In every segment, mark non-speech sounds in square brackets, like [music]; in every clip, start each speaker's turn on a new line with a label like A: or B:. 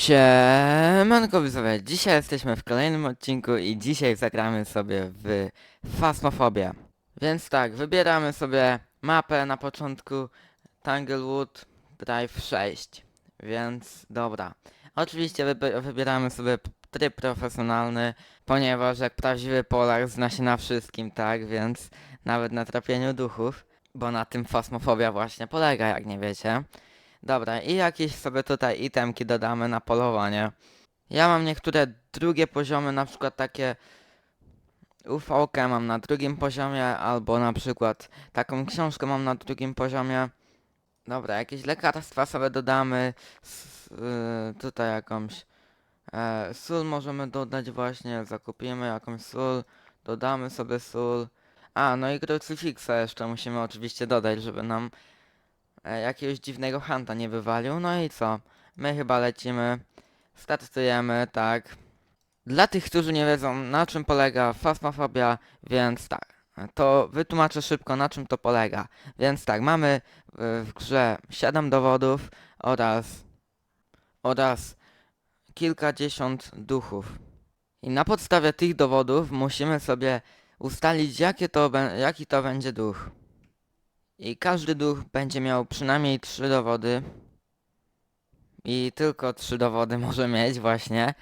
A: Siemanko widzowie, dzisiaj jesteśmy w kolejnym odcinku i dzisiaj zagramy sobie w Phasmophobia. Więc tak, wybieramy sobie mapę na początku Tanglewood Drive 6. Więc dobra. Oczywiście wybi- wybieramy sobie tryb profesjonalny, ponieważ jak prawdziwy Polak zna się na wszystkim, tak? Więc nawet na trapieniu duchów, bo na tym Phasmophobia właśnie polega, jak nie wiecie. Dobra, i jakieś sobie tutaj itemki dodamy na polowanie. Ja mam niektóre drugie poziomy, na przykład takie UV mam na drugim poziomie, albo na przykład taką książkę mam na drugim poziomie. Dobra, jakieś lekarstwa sobie dodamy. S, y, tutaj jakąś e, sól możemy dodać właśnie, zakupimy jakąś sól, dodamy sobie sól. A, no i krucyfiksa jeszcze musimy oczywiście dodać, żeby nam e, jakiegoś dziwnego hanta nie wywalił. No i co? My chyba lecimy, startujemy, tak. Dla tych, którzy nie wiedzą na czym polega fasmofobia, więc tak. To wytłumaczę szybko na czym to polega. Więc tak, mamy e, w grze 7 dowodów oraz oraz kilkadziesiąt duchów. I na podstawie tych dowodów musimy sobie ustalić jakie to, jaki to będzie duch. I każdy duch będzie miał przynajmniej trzy dowody. I tylko trzy dowody [laughs] może mieć właśnie.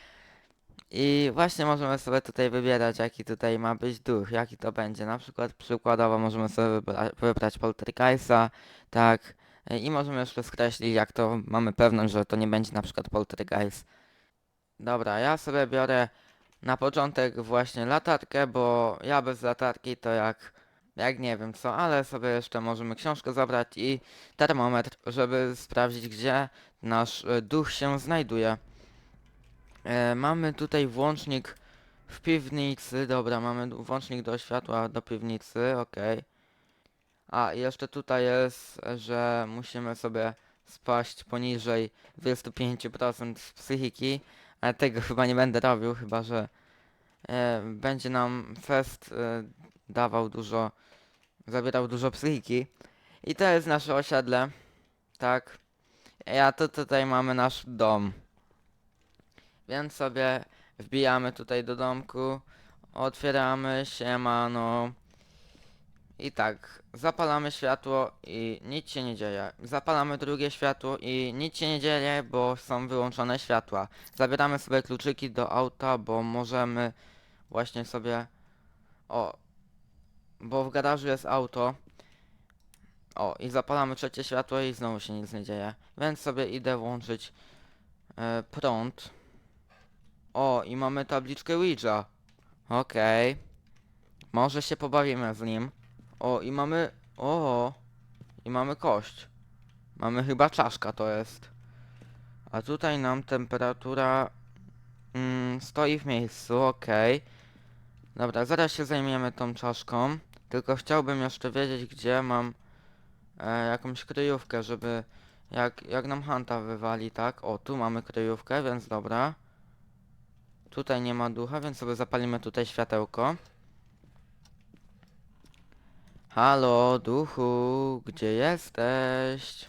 A: I właśnie możemy sobie tutaj wybierać jaki tutaj ma być duch, jaki to będzie. Na przykład przykładowo możemy sobie wybra wybrać Poltergeista, tak. I możemy jeszcze skreślić jak to mamy pewność, że to nie będzie na przykład Poltergeist. Dobra, ja sobie biorę na początek właśnie latarkę, bo ja bez latarki to jak jak nie wiem co, ale sobie jeszcze możemy książkę zabrać i termometr, żeby sprawdzić gdzie nasz e, duch się znajduje. E, mamy tutaj włącznik w piwnicy, dobra, mamy włącznik do światła do piwnicy, okej. A jeszcze tutaj jest, że musimy sobie spaść poniżej 25% psychiki, ale tego chyba nie będę robił, chyba że e, będzie nam fest e, dawał dużo zabierał dużo psychiki. I to jest nasze osiedle. Tak. Ja to tutaj mamy nasz dom. Więc sobie wbijamy tutaj do domku. Otwieramy, siemano. I tak, zapalamy światło i nic się nie dzieje. Zapalamy drugie światło i nic się nie dzieje, bo są wyłączone światła. Zabieramy sobie kluczyki do auta, bo możemy właśnie sobie... O, bo w garażu jest auto. O, i zapalamy trzecie światło i znowu się nic nie dzieje. Więc sobie idę włączyć e, prąd. O, i mamy tabliczkę Ouija. Okej. Może się pobawimy z nim. O, i mamy... O, i mamy kość. Mamy chyba czaszka to jest. A tutaj nam temperatura mm, stoi w miejscu, okej. Dobra, zaraz się zajmiemy tą czaszką. Tylko chciałbym jeszcze wiedzieć, gdzie mam e, jakąś kryjówkę, żeby jak, jak nam Hanta wywali, tak? O, tu mamy kryjówkę, więc dobra. Tutaj nie ma ducha, więc sobie zapalimy tutaj światełko. Halo, duchu, gdzie jesteś?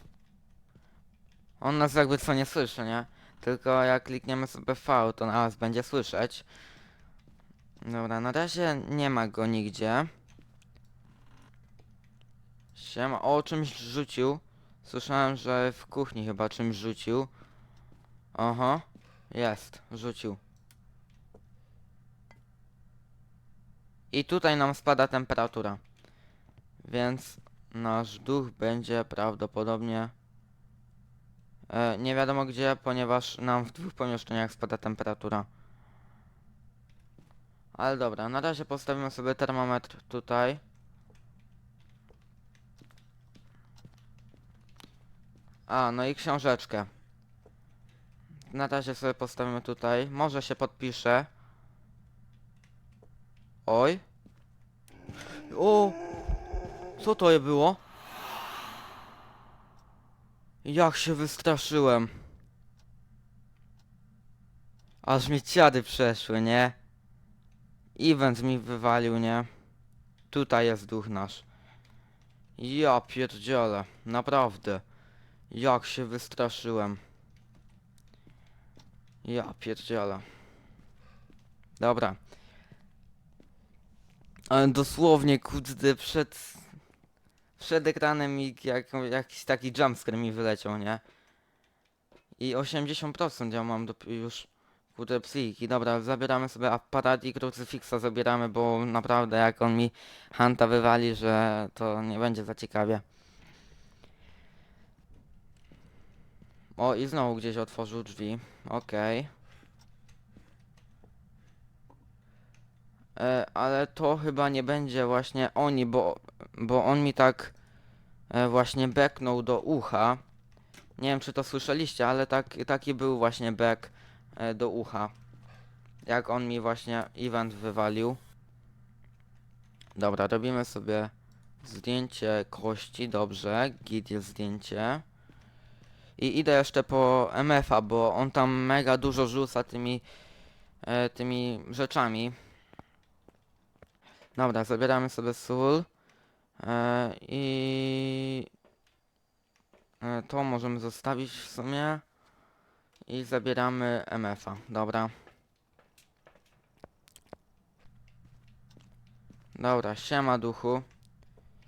A: On nas jakby co nie słyszy, nie? Tylko jak klikniemy sobie V, to nas będzie słyszeć. Dobra, na razie nie ma go nigdzie. Siema, o czymś rzucił. Słyszałem, że w kuchni chyba czymś rzucił. Oho, jest, rzucił. I tutaj nam spada temperatura. Więc nasz duch będzie prawdopodobnie e, nie wiadomo gdzie, ponieważ nam w dwóch pomieszczeniach spada temperatura. Ale dobra, na razie postawimy sobie termometr tutaj. A, no i książeczkę. Na razie sobie postawimy tutaj. Może się podpiszę. Oj. O! Co to je było? Jak się wystraszyłem. Aż mi ciary przeszły, nie? Event mi wywalił, nie? Tutaj jest duch nasz. Ja pierdzielę, naprawdę. Jak się wystraszyłem. Ja pierdziela. Dobra. Ale dosłownie, kurde, przed... Przed ekranem mi jak, jakiś taki jumpscare mi wyleciał, nie? I 80% ja mam dop- już kurde psychiki. Dobra, zabieramy sobie aparat i krucyfiksa zabieramy, bo naprawdę jak on mi hanta wywali, że to nie będzie za ciekawie. O, i znowu gdzieś otworzył drzwi. Okej. E, ale to chyba nie będzie właśnie oni, bo, bo on mi tak e, właśnie beknął do ucha. Nie wiem czy to słyszeliście, ale tak, taki był właśnie bek e, do ucha. Jak on mi właśnie event wywalił. Dobra, robimy sobie zdjęcie kości, dobrze, git jest zdjęcie. I idę jeszcze po MF-a, bo on tam mega dużo rzuca tymi, e, tymi rzeczami. Dobra, zabieramy sobie sól. E, I e, to możemy zostawić w sumie. I zabieramy MF-a. Dobra. Dobra, siema duchu.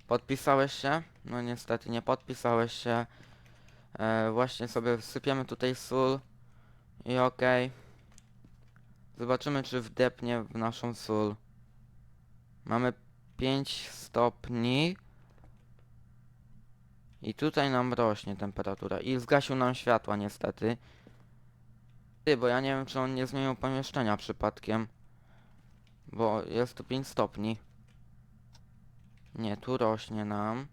A: Podpisałeś się? No niestety nie podpisałeś się. E, właśnie sobie wsypiemy tutaj sól. I okej. Zobaczymy czy wdepnie w naszą sól. Mamy 5 stopni. I tutaj nam rośnie temperatura. I zgasił nam światła niestety. Ty, bo ja nie wiem czy on nie zmienił pomieszczenia przypadkiem. Bo jest tu 5 stopni. Nie, tu rośnie nam.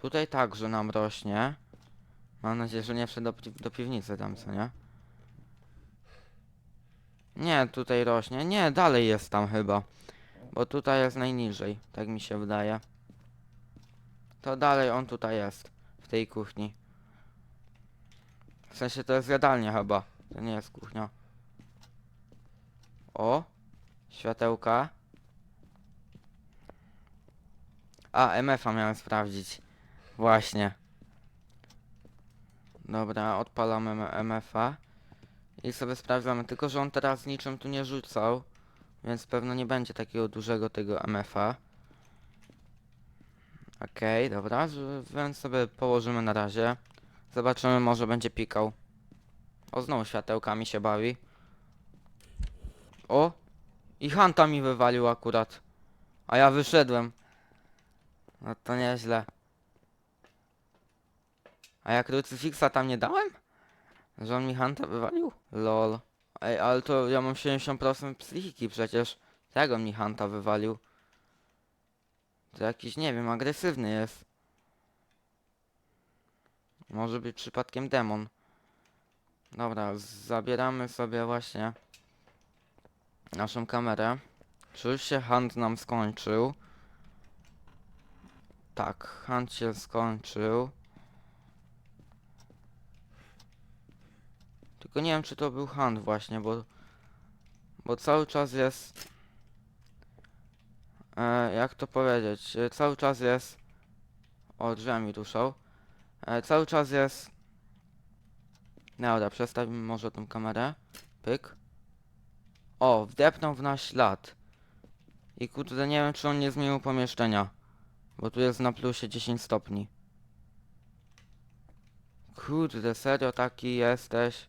A: Tutaj także nam rośnie. Mam nadzieję, że nie wszedł do, pi- do piwnicy tam, co nie? Nie, tutaj rośnie. Nie, dalej jest tam chyba. Bo tutaj jest najniżej, tak mi się wydaje. To dalej on tutaj jest. W tej kuchni. W sensie to jest jadalnia chyba. To nie jest kuchnia. O! Światełka. A, MF-a miałem sprawdzić. Właśnie. Dobra, odpalamy MF-a. I sobie sprawdzamy, tylko że on teraz niczym tu nie rzucał. Więc pewno nie będzie takiego dużego tego MF-a. Okej, dobra, z- więc sobie położymy na razie. Zobaczymy, może będzie pikał. O, znowu światełkami się bawi. O! I Hanta mi wywalił akurat. A ja wyszedłem. No to nieźle. A ja krucyfiksa tam nie dałem? Że on mi Hanta wywalił? Lol. Ej, ale to ja mam 70% psychiki przecież. On mi Hanta wywalił? To jakiś, nie wiem, agresywny jest. Może być przypadkiem demon. Dobra, zabieramy sobie właśnie naszą kamerę. Czy już się hunt nam skończył? Tak, hunt się skończył. Tylko nie wiem, czy to był hunt właśnie, bo... Bo cały czas jest... E, jak to powiedzieć? E, cały czas jest... O, drzwiami ruszał. E, cały czas jest... Dobra, przestawimy może tą kamerę. Pyk. O, wdepnął w nasz ślad. I kurde, nie wiem, czy on nie zmienił pomieszczenia. Bo tu jest na plusie 10 stopni. Kurde, serio taki jesteś?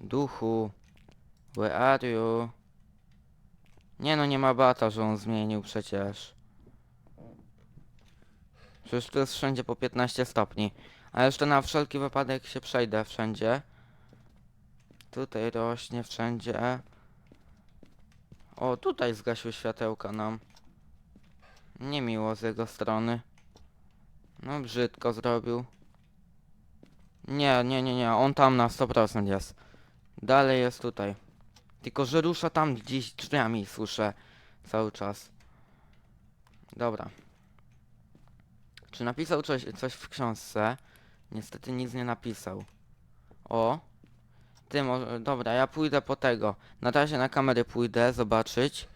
A: Duchu. Where are you? Nie no, nie ma bata, że on zmienił przecież. Przecież tu jest wszędzie po 15 stopni. A jeszcze na wszelki wypadek się przejdę wszędzie. Tutaj rośnie wszędzie. O, tutaj zgasił światełka nam. Niemiło z jego strony. No brzydko zrobił. Nie, nie, nie, nie, on tam na 100% jest. Dalej jest tutaj. Tylko, że rusza tam gdzieś drzwiami, słyszę cały czas. Dobra. Czy napisał coś, coś w książce? Niestety nic nie napisał. O. Ty może... Dobra, ja pójdę po tego. Na razie na kamerę pójdę zobaczyć.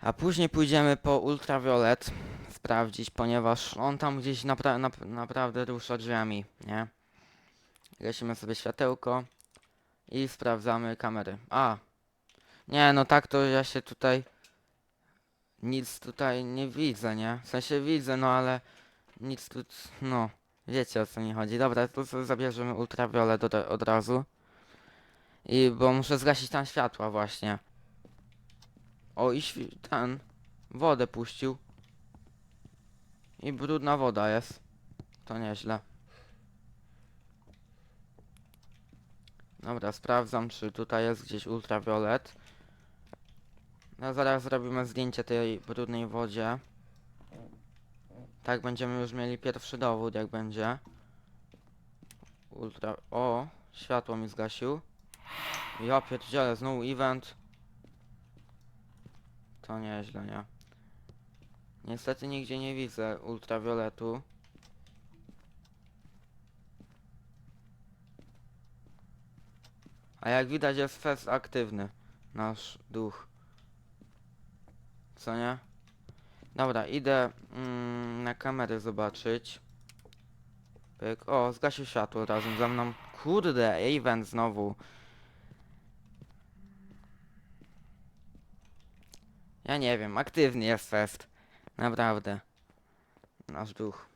A: A później pójdziemy po ultraviolet. sprawdzić, ponieważ on tam gdzieś napra nap naprawdę rusza drzwiami, nie? Gasimy sobie światełko i sprawdzamy kamery. A! Nie, no tak to ja się tutaj nic tutaj nie widzę, nie? W sensie widzę, no ale nic tu, no, wiecie o co mi chodzi. Dobra, to zabierzemy ultrawiolet od, od razu. I bo muszę zgasić tam światła właśnie. O i ten wodę puścił. I brudna woda jest. To nieźle. Dobra, sprawdzam czy tutaj jest gdzieś ultrawiolet. No zaraz zrobimy zdjęcie tej brudnej wodzie. Tak będziemy już mieli pierwszy dowód jak będzie. Ultra... O! Światło mi zgasił. Ja pierdzielę, znowu event. To nieźle, nie? Niestety nigdzie nie widzę ultrawioletu. A jak widać jest fest aktywny. Nasz duch. Co nie? Dobra, idę mm, na kamerę zobaczyć. Pyk. O, zgasił światło razem ze mną. Kurde, event znowu. Ja nie wiem, aktywny jest fest. Naprawdę. Nasz duch.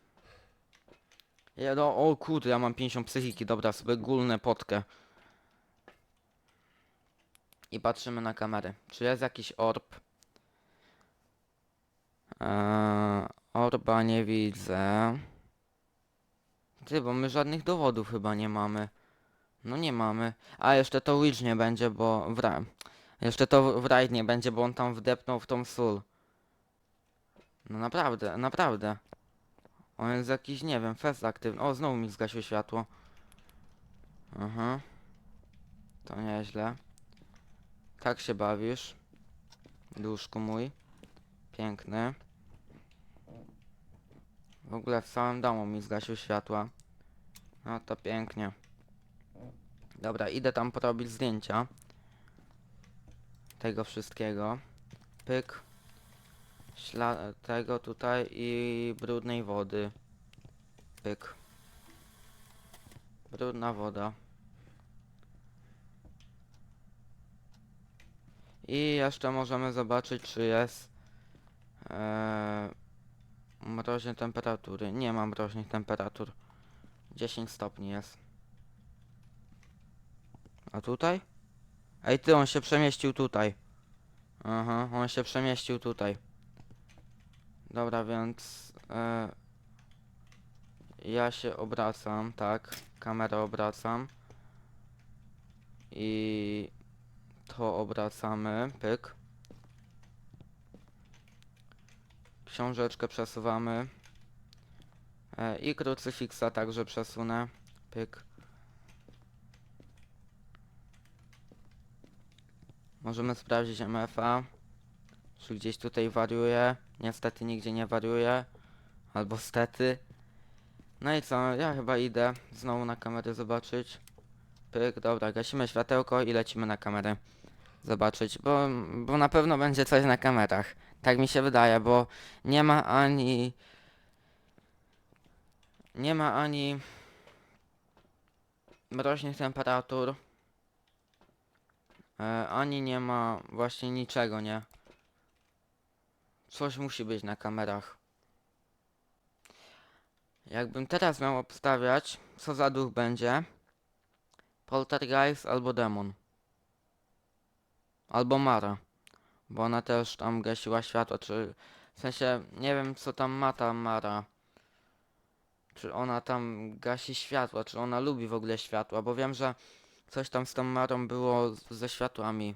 A: Ja, no, o kurde, ja mam 50 psychiki, dobra, sobie gulnę potkę. I patrzymy na kamerę. Czy jest jakiś orb? Eee, orba nie widzę. Ty, bo my żadnych dowodów chyba nie mamy. No nie mamy. A jeszcze to Witch nie będzie, bo w ra... Jeszcze to w raid nie będzie, bo on tam wdepnął w tą sól. No naprawdę, naprawdę. On jest jakiś, nie wiem, fest aktywny. O, znowu mi zgasił światło. Aha. To nieźle. Tak się bawisz. Duszku mój. Piękny. W ogóle w całym domu mi zgasił światła. No to pięknie. Dobra, idę tam porobić zdjęcia. Tego wszystkiego. Pyk. Śla tego tutaj i brudnej wody. Pyk. Brudna woda. I jeszcze możemy zobaczyć, czy jest e, mroźne temperatury. Nie ma mroźnych temperatur. 10 stopni jest. A tutaj? Ej ty, on się przemieścił tutaj. Aha, on się przemieścił tutaj. Dobra, więc... E, ja się obracam, tak. Kamerę obracam. I... To obracamy, pyk. Książeczkę przesuwamy. E, I krucyfiksa także przesunę. Pyk. Możemy sprawdzić MFA. Czy gdzieś tutaj wariuje. Niestety nigdzie nie wariuje. Albo stety. No i co, ja chyba idę znowu na kamerę zobaczyć. Pyk, dobra, gasimy światełko i lecimy na kamerę zobaczyć, bo, bo na pewno będzie coś na kamerach. Tak mi się wydaje, bo nie ma ani... Nie ma ani... mroźnych temperatur. E, ani nie ma właśnie niczego, nie? Coś musi być na kamerach. Jakbym teraz miał obstawiać, co za duch będzie? Poltergeist albo demon. Albo Mara. Bo ona też tam gasiła światło, czy... W sensie, nie wiem co tam ma ta Mara. Czy ona tam gasi światła, czy ona lubi w ogóle światła, bo wiem, że coś tam z tą Marą było ze światłami.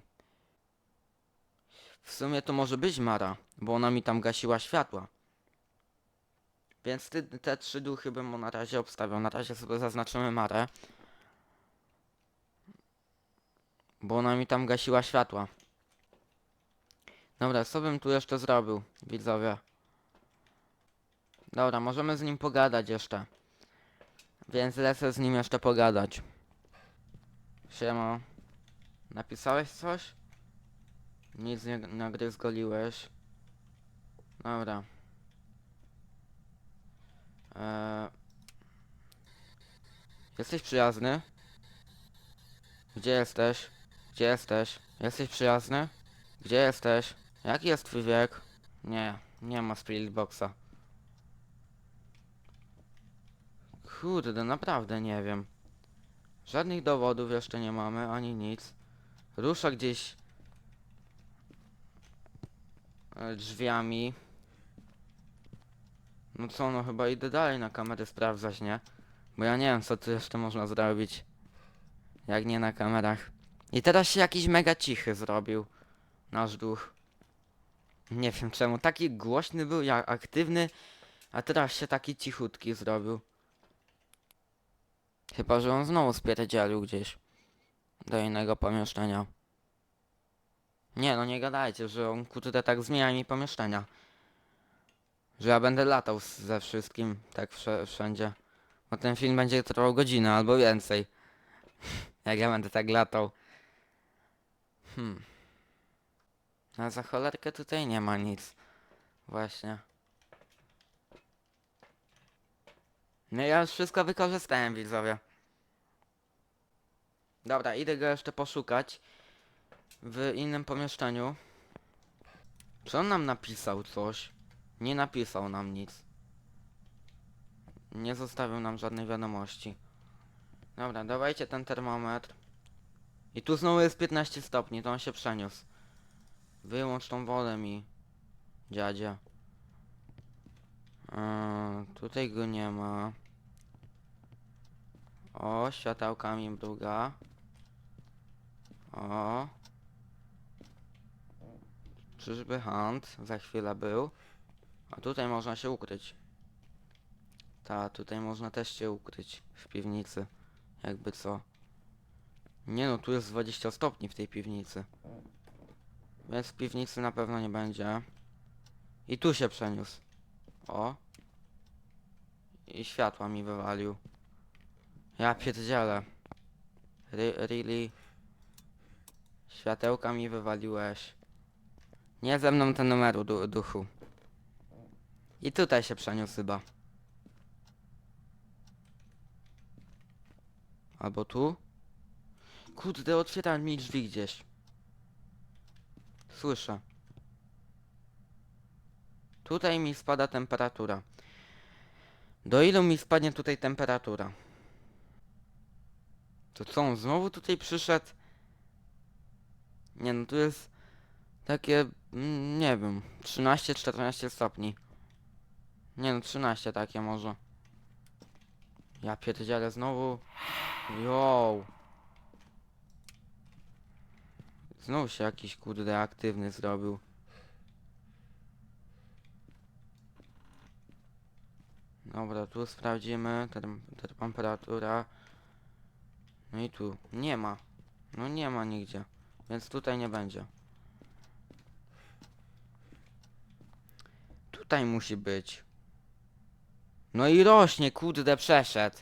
A: W sumie to może być Mara, bo ona mi tam gasiła światła. Więc ty, te trzy duchy bym mu na razie obstawiał. Na razie sobie zaznaczymy Marę. Bo ona mi tam gasiła światła. Dobra, co bym tu jeszcze zrobił, widzowie? Dobra, możemy z nim pogadać jeszcze. Więc lecę z nim jeszcze pogadać. Siema. Napisałeś coś? Nic nie, nie zgoliłeś. Dobra. Eee... Jesteś przyjazny? Gdzie jesteś? Gdzie jesteś? Jesteś przyjazny? Gdzie jesteś? Jaki jest twój wiek? Nie, nie ma Spirit Boxa. Kurde, naprawdę nie wiem. Żadnych dowodów jeszcze nie mamy, ani nic. Rusza gdzieś e, drzwiami. No co, no chyba idę dalej na kamerę sprawdzać, nie? Bo ja nie wiem, co tu jeszcze można zrobić. Jak nie na kamerach. I teraz się jakiś mega cichy zrobił. Nasz duch. Nie wiem czemu. Taki głośny był, jak aktywny, a teraz się taki cichutki zrobił. Chyba, że on znowu spierdzielił gdzieś. Do innego pomieszczenia. Nie, no nie gadajcie, że on kurde tak zmienia mi pomieszczenia. Że ja będę latał ze wszystkim, tak wsze- wszędzie. Bo ten film będzie trwał godzinę albo więcej. [laughs] Jak ja będę tak latał. Hmm. A za cholerkę tutaj nie ma nic. Właśnie. No ja już wszystko wykorzystałem, widzowie. Dobra, idę go jeszcze poszukać. W innym pomieszczeniu. Czy on nam napisał coś? Nie napisał nam nic. Nie zostawił nam żadnej wiadomości. Dobra, dawajcie ten termometr. I tu znowu jest 15 stopni, to on się przeniósł. Wyłącz tą wodę mi, dziadzie. Eee, tutaj go nie ma. O, światełkami mruga. O. Czyżby Hunt za chwilę był? A tutaj można się ukryć. Ta, tutaj można też się ukryć w piwnicy. Jakby co. Nie no, tu jest 20 stopni w tej piwnicy. W piwnicy na pewno nie będzie. I tu się przeniósł. O. I światła mi wywalił. Ja pierdzielę. Re really? Światełka mi wywaliłeś. Nie ze mną ten numeru, du duchu. I tutaj się przeniósł chyba. Albo tu? Kurde, otwiera mi drzwi gdzieś. Słyszę. Tutaj mi spada temperatura. Do ilu mi spadnie tutaj temperatura? To co, on znowu tutaj przyszedł? Nie no, tu jest takie, mm, nie wiem, 13-14 stopni. Nie no, 13 takie może. Ja pierdzielę znowu. Yo. Znowu się jakiś kurde aktywny zrobił. Dobra, tu sprawdzimy term temperatura. No i tu nie ma. No nie ma nigdzie. Więc tutaj nie będzie. Tutaj musi być. No i rośnie, kurde, przeszedł.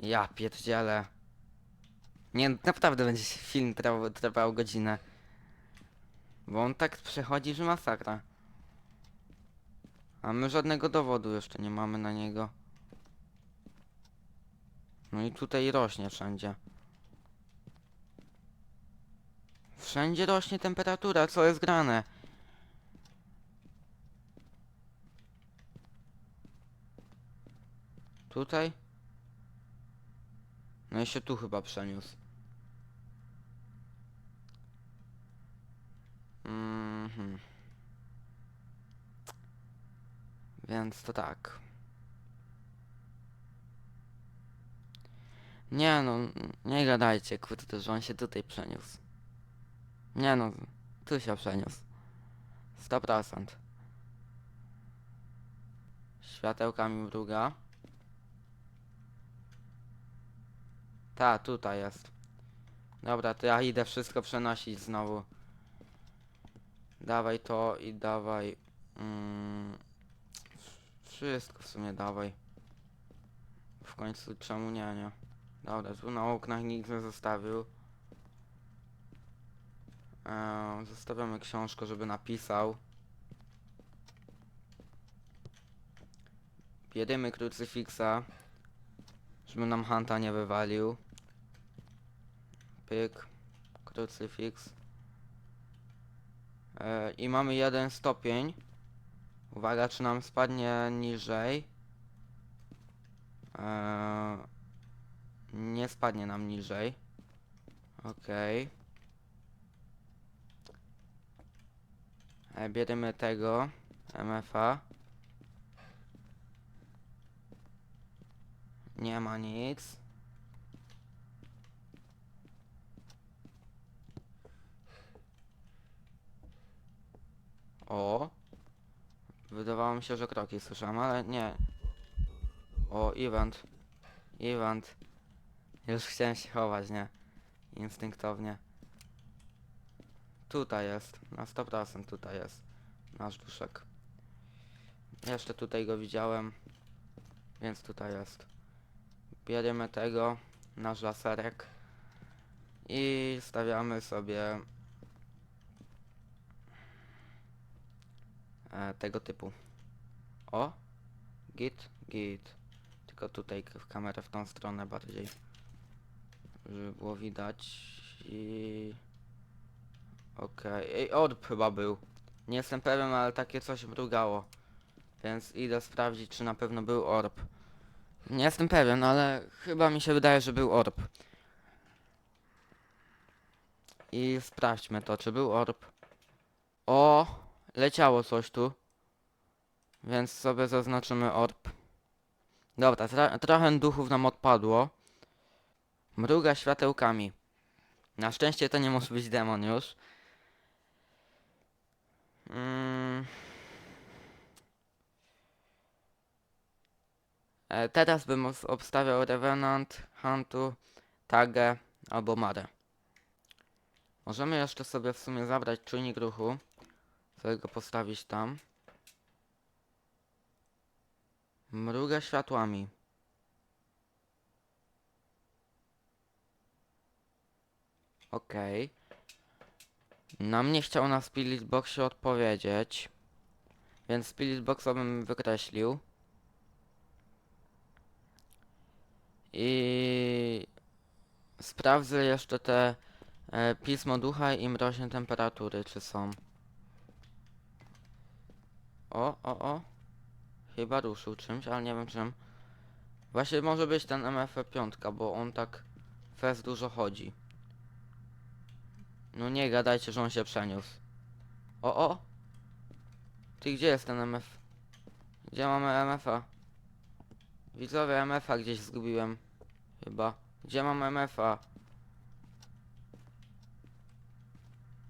A: Ja pierdzielę. Nie, naprawdę będzie film trwał, trwał godzinę. Bo on tak przechodzi, że masakra. A my żadnego dowodu jeszcze nie mamy na niego. No i tutaj rośnie wszędzie. Wszędzie rośnie temperatura, co jest grane? Tutaj? No i się tu chyba przeniósł. Mhm. Więc to tak. Nie no, nie gadajcie, kurde, że on się tutaj przeniósł. Nie no, tu się przeniósł. 100%. Światełkami mruga. Ta, tutaj jest. Dobra, to ja idę wszystko przenosić znowu. Dawaj to i dawaj... Mm, wszystko w sumie dawaj. W końcu czemu nie, nie? Dobra, tu na oknach nikt nie zostawił. Eee, zostawiamy książkę, żeby napisał. Jedymy krucyfiksa. Żeby nam Hanta nie wywalił. Pyk. Krucyfiks. E, I mamy jeden stopień. Uwaga, czy nam spadnie niżej. E, nie spadnie nam niżej. Okej. E, Bierzemy tego. MFA. Nie ma nic. O. Wydawało mi się, że kroki słyszałem, ale nie. O, event. Event. Już chciałem się chować, nie? Instynktownie. Tutaj jest. Na 100% tutaj jest. Nasz duszek. Jeszcze tutaj go widziałem. Więc tutaj jest. Bierzemy tego. Nasz laserek. I stawiamy sobie e, tego typu. O! Git, git. Tylko tutaj w kamerę w tą stronę bardziej. Żeby było widać i... Okej. Ej, orb chyba był. Nie jestem pewien, ale takie coś mrugało. Więc idę sprawdzić, czy na pewno był orb. Nie jestem pewien, ale chyba mi się wydaje, że był orb. I sprawdźmy to, czy był orb. O, leciało coś tu. Więc sobie zaznaczymy orb. Dobra, trochę duchów nam odpadło. Mruga światełkami. Na szczęście to nie może być demon już. Mm. E, teraz bym obstawiał Revenant, Huntu, Tagę albo Marę. Możemy jeszcze sobie w sumie zabrać czujnik ruchu. Sobie go postawić tam. Mruga światłami. Okej. Na mnie chciał na Spirit Boxie odpowiedzieć. Więc Spirit Boxa bym wykreślił. I sprawdzę jeszcze te e, pismo ducha i mroźne temperatury, czy są. O, o, o. Chyba ruszył czymś, ale nie wiem czym. Właśnie może być ten MF5, bo on tak fest dużo chodzi. No nie gadajcie, że on się przeniósł. O, o! Ty gdzie jest ten MF? Gdzie mamy MF-a? Widzowie, MF-a gdzieś zgubiłem. Chyba. Gdzie mamy MF-a?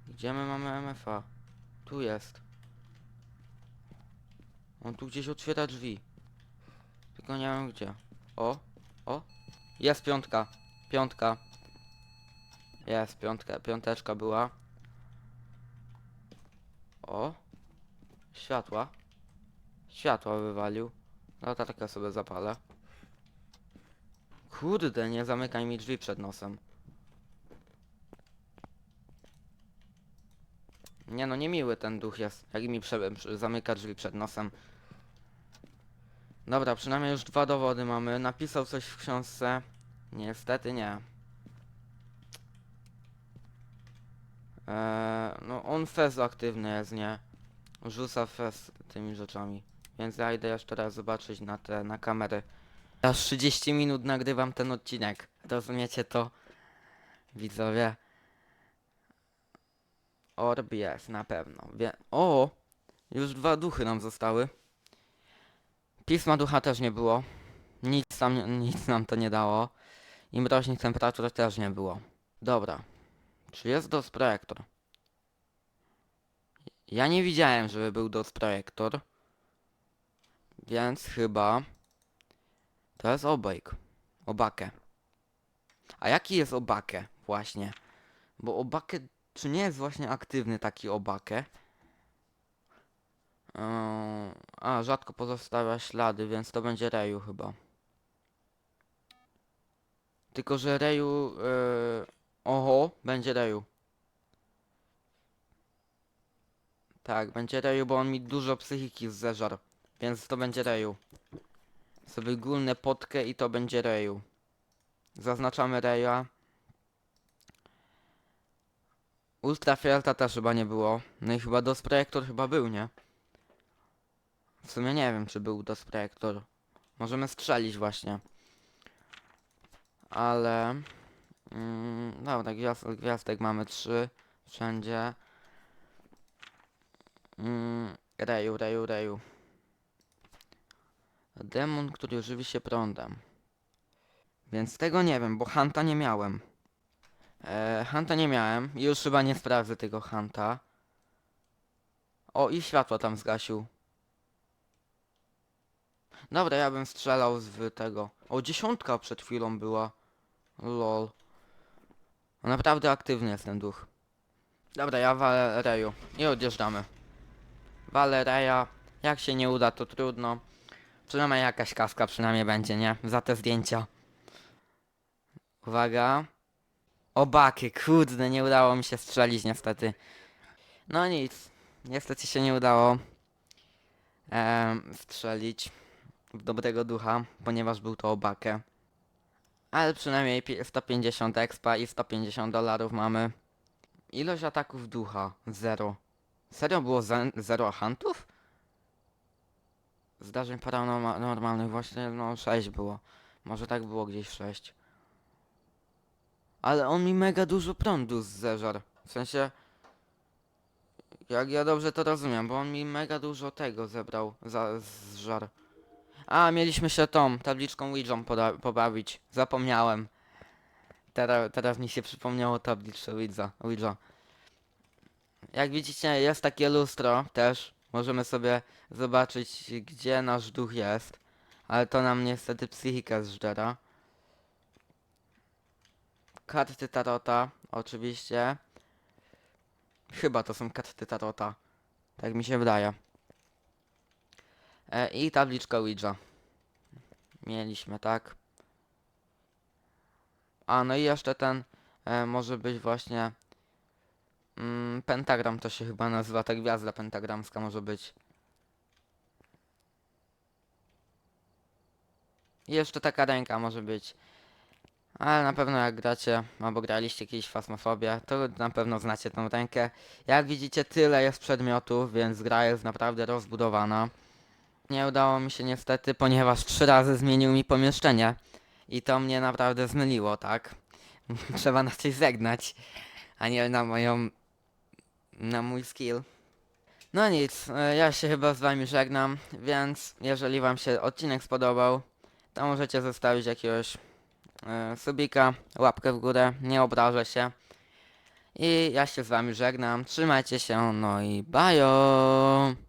A: Gdzie my mamy MF-a? Tu jest. On tu gdzieś otwiera drzwi. Tylko nie wiem gdzie. O, o. Jest piątka. Piątka. Jest piątka. Piąteczka była. O. Światła. Światła wywalił. Latarkę sobie zapalę. Kurde, nie zamykaj mi drzwi przed nosem. Nie no, niemiły ten duch jest, jak mi zamyka drzwi przed nosem. Dobra, przynajmniej już dwa dowody mamy. Napisał coś w książce. Niestety nie. Eee, no on fez aktywny jest, nie? Rzuca fez tymi rzeczami. Więc ja idę jeszcze raz zobaczyć na te, na kamery. Ja 30 minut nagrywam ten odcinek. Rozumiecie to? Widzowie. Orb jest, na pewno. Wie o! Już dwa duchy nam zostały. Pisma ducha też nie było. Nic tam, nic nam to nie dało. I mroźnych temperatur też nie było. Dobra. Czy jest DOS projektor? Ja nie widziałem, żeby był DOS projektor. Więc chyba... To jest obejk. Obakę. A jaki jest obakę? Właśnie. Bo obakę... Czy nie jest właśnie aktywny taki obakę? A, rzadko pozostawia ślady, więc to będzie Reju chyba. Tylko, że Reju... Yy, oho, będzie Reju. Tak, będzie Reju, bo on mi dużo psychiki zeżar. Więc to będzie Reju. sobie gulnę potkę i to będzie Reju. Zaznaczamy Reja. Ultrafielta też chyba nie było. No i chyba DOS Projektor chyba był, nie? W sumie nie wiem, czy był DOS Projektor. Możemy strzelić właśnie. Ale... Mm, dobra, gwiazd, gwiazdek mamy trzy. Wszędzie. Mm, reju, reju, reju. Demon, który żywi się prądem. Więc tego nie wiem, bo Hanta nie miałem. E, Hanta nie miałem. Już chyba nie sprawdzę tego Hanta. O, i światło tam zgasił. Dobra, ja bym strzelał z tego. O, dziesiątka przed chwilą była. Lol. Naprawdę aktywny jest ten duch. Dobra, ja walę Reju. I odjeżdżamy. Walę Reja. Jak się nie uda, to trudno. Przynajmniej jakaś kaska przynajmniej będzie, nie? Za te zdjęcia. Uwaga. Obaki, kurde, nie udało mi się strzelić niestety. No nic. Niestety się nie udało em, strzelić w dobrego ducha, ponieważ był to obakę. Ale przynajmniej pi- 150 expa i 150 dolarów mamy. Ilość ataków ducha? Zero. Serio było ze- zero huntów? Zdarzeń paranormalnych właśnie no 6 było. Może tak było gdzieś 6. Ale on mi mega dużo prądu zeżar. W sensie... Jak ja dobrze to rozumiem, bo on mi mega dużo tego zebrał, za, zżar. A, mieliśmy się tą tabliczką Ouiją pobawić. Zapomniałem. Teraz, teraz mi się przypomniało tabliczkę Ouija. Jak widzicie, jest takie lustro też. Możemy sobie zobaczyć, gdzie nasz duch jest. Ale to nam niestety psychikę zżera. Karty tarota, oczywiście. Chyba to są karty tarota. Tak mi się wydaje. E, I tabliczka Ouija. Mieliśmy, tak? A, no i jeszcze ten e, może być właśnie mm, pentagram to się chyba nazywa, ta gwiazda pentagramska może być. I jeszcze taka ręka może być. Ale na pewno jak gracie, albo graliście kiedyś Fasmofobię, to na pewno znacie tą rękę. Jak widzicie, tyle jest przedmiotów, więc gra jest naprawdę rozbudowana. Nie udało mi się niestety, ponieważ trzy razy zmienił mi pomieszczenie. I to mnie naprawdę zmyliło, tak? [laughs] Trzeba na coś zegnać, a nie na moją... na mój skill. No nic, e, ja się chyba z wami żegnam, więc jeżeli wam się odcinek spodobał, to możecie zostawić jakiegoś e, subika, łapkę w górę, nie obrażę się. I ja się z wami żegnam, trzymajcie się, no i bajo!